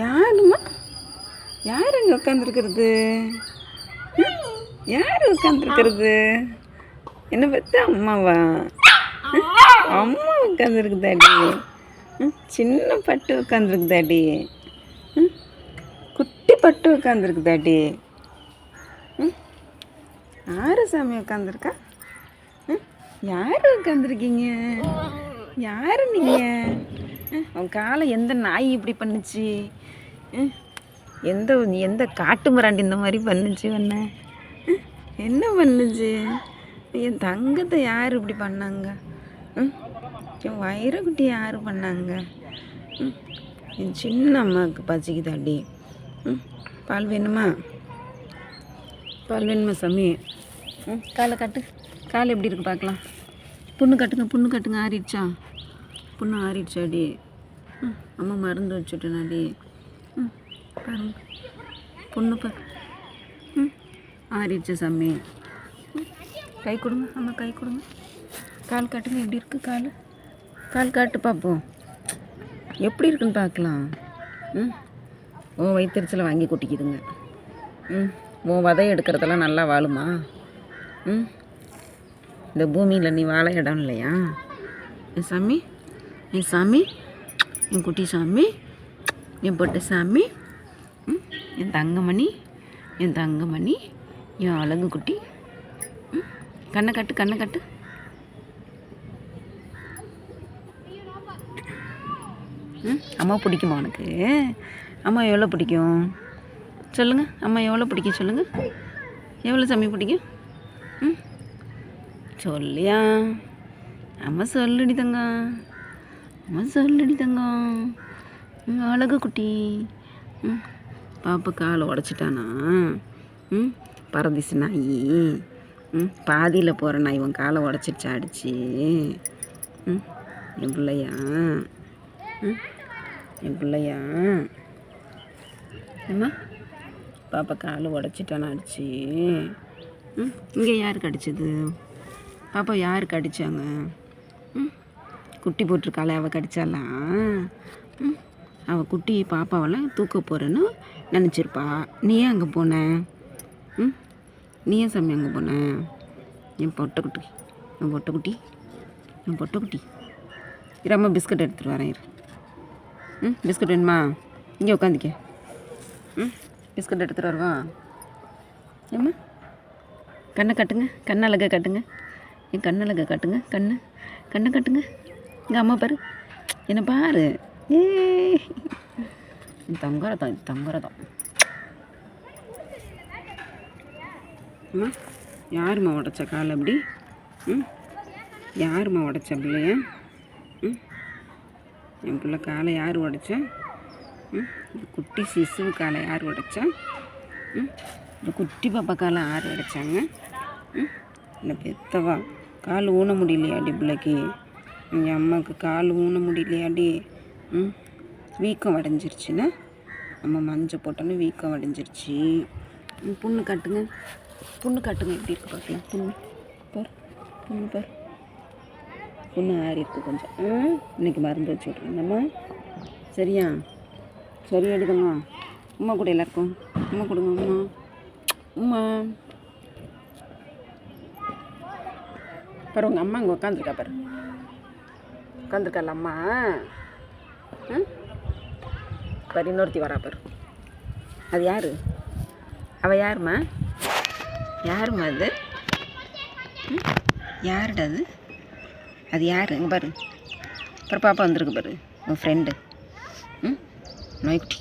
யாரும்மா? யார் அங்கே உட்காந்துருக்கிறது யார் உட்காந்துருக்கிறது என்ன பற்றி அம்மாவா? அம்மா உட்காந்துருக்குதாடி சின்ன பட்டு உட்காந்துருக்குதாடி குட்டி பட்டு உட்காந்துருக்குதாடி யாரு சாமி உட்காந்துருக்கா யார் உட்காந்துருக்கீங்க யார் நீங்கள் உன் காலை எந்த நாய் இப்படி பண்ணுச்சு? எந்த எந்த காட்டு மிராண்டி இந்த மாதிரி பண்ணுச்சு உன்னை? என்ன பண்ணுச்சு? என் தங்கத்தை யார் இப்படி பண்ணாங்க? ம், என் வைரக்குட்டி யார் பண்ணாங்க? ம், என் சின்ன அம்மாவுக்கு பசிக்குதாடி. ம்? பால் வேணுமா? பால் வேணுமா சாமி? ம் காலை கட்டு. கால் எப்படி இருக்கு பார்க்கலாம். புண்ணு கட்டுங்க புண்ணு கட்டுங்க. ஆறிடுச்சா? புண்ணு ஆறிடுச்சாடி. ம் அம்மா மருந்து வச்சுட்டேனாடி. பாருங்க புண்ணு பாரு. ம். ஆறிடுச்சு சாமி. கை கொடுங்க அம்மா கை கொடுங்க. கால் காட்டுங்க எப்படி இருக்கு கால்? கால் காட்டு பார்ப்போம். எப்படி இருக்குன்னு பார்க்கலாம். ம். ஓ வயிற்றுச்சலை வாங்கி கொட்டிக்குதுங்க. ம். உன் விதை எடுக்கிறதெல்லாம் நல்லா வாழுமா? ம். இந்த பூமியில் நீ வாழ இடம் இல்லையா? என் சாமி. என் சாமி. என் குட்டி சாமி. என் பொட்டு சாமி. என் தங்கமணி என் தங்கமணி என் அழகு குட்டி ம் கண்ணை கட்டு கண்ணை கட்டு. ம் அம்மா பிடிக்குமா உனக்கு? அம்மா எவ்வளோ பிடிக்கும்? சொல்லுங்கள் அம்மா எவ்வளோ பிடிக்கும் சொல்லுங்கள் எவ்வளோ சாமி பிடிக்கும்? ம் சொல்லியா? அம்மா சொல்லுடி தங்கம் அம்மா சொல்லுடி தங்கம் அழகு குட்டி ம் பாப்பா காலை உடச்சிட்டானா? ம்? பரதிசு நாய். ம்? பாதியில் போகிற நாய் இவன் காலை உடச்சிருச்சா அடிச்சு? ம்? என் பிள்ளையா? ம்? என் பிள்ளையா? என்ன பாப்பா காலை உடச்சிட்டானா அடிச்சு? ம்? இங்கே யாருக்கு அடிச்சது? பாப்பா யாருக்கு அடித்தாங்க ம்? குட்டி போட்டிருக்காளே அவள் கடிச்சாலாம் ம்? அவள் குட்டி பாப்பாவெல்லாம் தூக்க போகிறேன்னு நினச்சிருப்பா. நீ ஏன் அங்கே போன? ம்? நீ ஏன் சாமி அங்கே போன? என் பொட்டைக்குட்டி. என் பொட்டைக்குட்டி. என் பொட்டைக்குட்டி. ரொம்ப பிஸ்கட் எடுத்துகிட்டு வரேன் இரு. ம் பிஸ்கட் வேணுமா? இங்கே உட்காந்துக்க ம் பிஸ்கட் எடுத்துகிட்டு வருவா? ஏம்மா? கண்ணை கட்டுங்க. கண்ணழக கட்டுங்க. என் கண்ணழக கட்டுங்க. கண்ணை. கண்ணை கட்டுங்க. எங்கள் அம்மா பாரு. என்னை பாரு. ஏ தங்கரதம் இது தங்கரதம் அம்மா யாரும்மா உடச்ச கால் அப்படி? ம் யாரும்மா உடச்ச பிள்ளைய? ம் என் பிள்ளை காலை யார் உடைச்சா? ம் குட்டி சிசு காலை யார் உடைச்சா? ம் இந்த குட்டி பாப்பா காலை யார் உடைச்சாங்க? ம் இந்த பெத்தவா கால் ஊன முடியலையாடி பிள்ளைக்கு? எங்கள் அம்மாவுக்கு கால் ஊன முடியலையாடி? ம்? வீக்கம் அடைஞ்சிருச்சுன்னா நம்ம மஞ்சள் போட்டோன்னே வீக்கம் அடைஞ்சிருச்சு புண்ணு காட்டுங்க. புண்ணு காட்டுங்க எப்படி இருக்கு பார்க்கலாம். புண்ணு. பார் புண்ணு பார். புண்ணு ஆறி கொஞ்சம். ம் இன்னைக்கு மருந்து வச்சு விட்ருங்கம்மா சரியா? சரி எடுக்கங்க உமா கூட எல்லாருக்கும். உமா கொடுங்க உமா உமா பாரு உங்கள் அம்மா அங்கே உட்காந்துருக்கா பாரு. உட்காந்துருக்கால அம்மா? ஆ? பாரு இன்னொருத்தி வரா பாரு. அது யார்? அவள் யாரும்மா? யாரும்மா அது? யாருடா அது? அது யார்? இங்கே பாரு. அப்புறம் பாப்பா வந்திருக்கு பாரு உன் ஃப்ரெண்டு ம்? நோய்க்குட்டி.